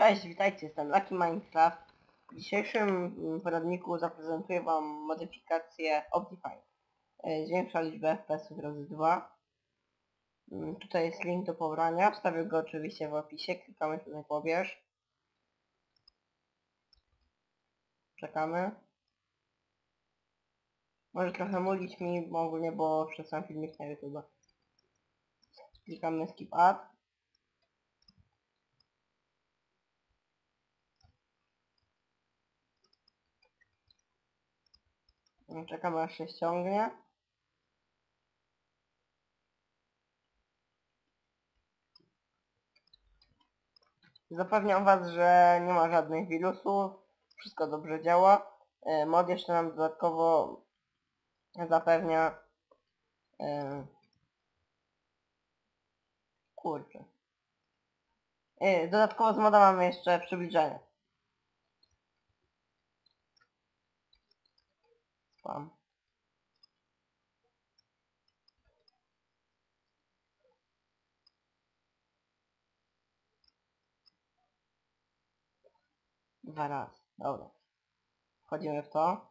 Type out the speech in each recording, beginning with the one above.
Cześć, witajcie, jestem Lucky Minecraft. W dzisiejszym poradniku zaprezentuję Wam modyfikację Optifine. E, Zwiększa liczbę FPS-ów razy 2. Mm, Tutaj jest link do pobrania, wstawię go oczywiście w opisie, klikamy tutaj pobierz. Czekamy. Może trochę mulić mi ogólnie, bo wrzucam filmik na YouTube. Klikamy skip ad. Czekamy aż się ściągnie. Zapewniam Was, że nie ma żadnych wirusów, wszystko dobrze działa. E, Mod jeszcze nam dodatkowo zapewnia... e, Kurczę. E, Dodatkowo z moda mamy jeszcze przybliżenie. Spam. Dwa razy. Dobra. Wchodzimy w to.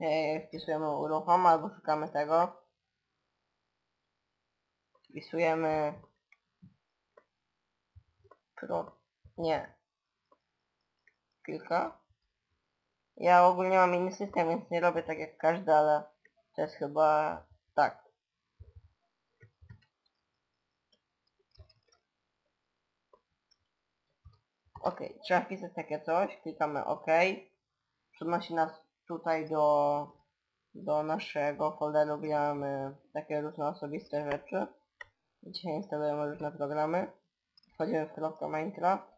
Eee, wpisujemy uruchom albo szukamy tego. Wpisujemy... Pro... Nie. Kilka. Ja ogólnie mam inny system, więc nie robię tak jak każdy, ale to jest chyba tak. Ok, trzeba wpisać takie coś, klikamy OK. Przenosi nas tutaj do, do naszego folderu, gdzie mamy takie różne osobiste rzeczy. Dzisiaj instalujemy różne programy. Wchodzimy w kropkę Minecraft.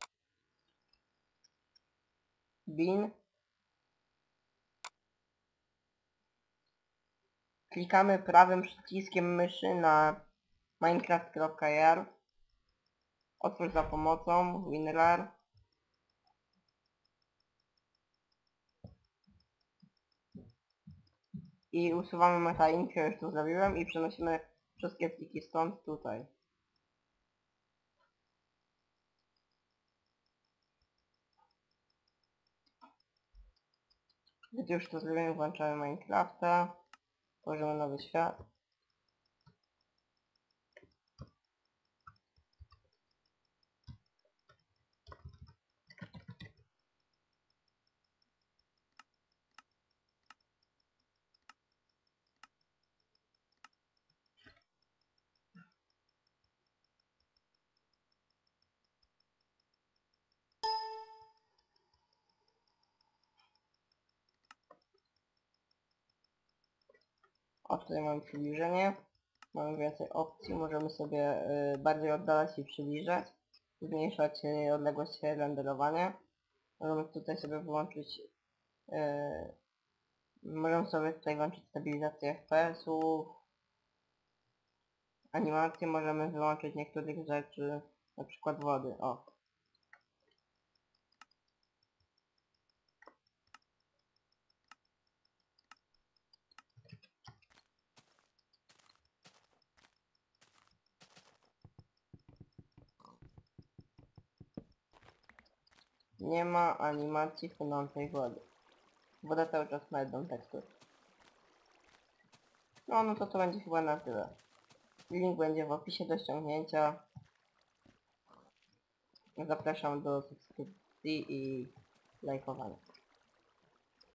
Bin. Klikamy prawym przyciskiem myszy na minecraft.jar. Otwórz za pomocą WinRAR. I usuwamy metainkę, już to zrobiłem i przenosimy wszystkie pliki stąd tutaj. Gdy już to zrobimy, włączamy Minecrafta. Tworzymy nowy świat. O, tutaj mamy przybliżenie. Mamy więcej opcji, możemy sobie y, bardziej oddalać i przybliżać. Zmniejszać y, odległość renderowania. Możemy tutaj sobie wyłączyć y, Możemy sobie tutaj włączyć stabilizację FPS-ów. Animacje możemy wyłączyć niektórych rzeczy, na przykład wody. O. Nie ma animacji płynącej wody. Woda cały czas ma jedną teksturę. No, no to to będzie chyba na tyle. Link będzie w opisie do ściągnięcia. Zapraszam do subskrypcji i lajkowania.